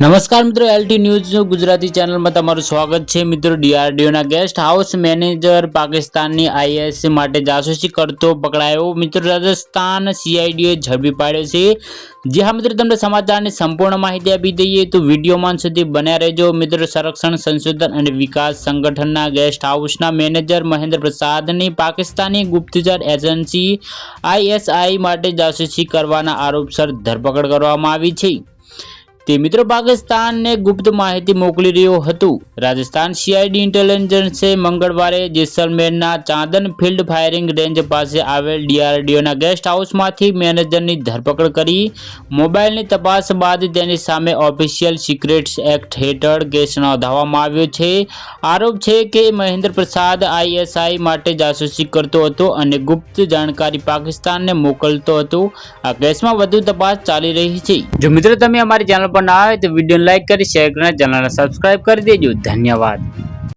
નમસ્કાર મિત્રો LT news Gujarati ચેનલમાં તમારું સ્વાગત છે. મિત્રો ડીઆરડીઓના ગેસ્ટ હાઉસ મેનેજર પાકિસ્તાનની આઈએસ માટે જાસૂસી કરતો પકડાયો. મિત્રો, રાજસ્થાન સીઆઈડીએ ઝડપી પાડ્યો છે. જે હા મિત્રો, તમને સમાચારની સંપૂર્ણ માહિતી આપી દઈએ તો વિડીયોમાં સુધી બન્યા રહેજો. મિત્રો, સંરક્ષણ, સંશોધન અને વિકાસ સંગઠનના ગેસ્ટ હાઉસના મેનેજર મહેન્દ્ર પ્રસાદની પાકિસ્તાની ગુપ્તચર એજન્સી આઈએસઆઈ માટે જાસૂસી કરવાના આરોપસર ધરપકડ કરવામાં આવી છે. તે મિત્રો પાકિસ્તાનને ગુપ્ત માહિતી મોકલી રહ્યું હતું. રાજસ્થાન સીઆઈડી ઇન્ટેલિજન્સે મંગળવારે જેસલમેરના ચાંદન ફિલ્ડ ફાયરિંગ રેન્જ પાસે આવેલ ડીઆરડીઓના ગેસ્ટ હાઉસમાંથી મેનેજરની ધરપકડ કરી. મોબાઈલની તપાસ બાદ તેની સામે ઓફિશિયલ સિક્રેટ્સ એક્ટ હેઠળ કેસ નોંધાવવામાં આવ્યો છે. આરોપ છે કે મહેન્દ્ર પ્રસાદ આઈએસઆઈ માટે જાસૂસી કરતો હતો અને ગુપ્ત જાણકારી પાકિસ્તાનને મોકલતો હતો. આ કેસમાં વધુ તપાસ ચાલી રહી છે. જો મિત્રો, તમે અમારી ચેનલ ના આવે તો વિડીયોને લાઇક કરી શેર કરીને ચેનલને સબસ્ક્રાઇબ કરી દેજો. ધન્યવાદ.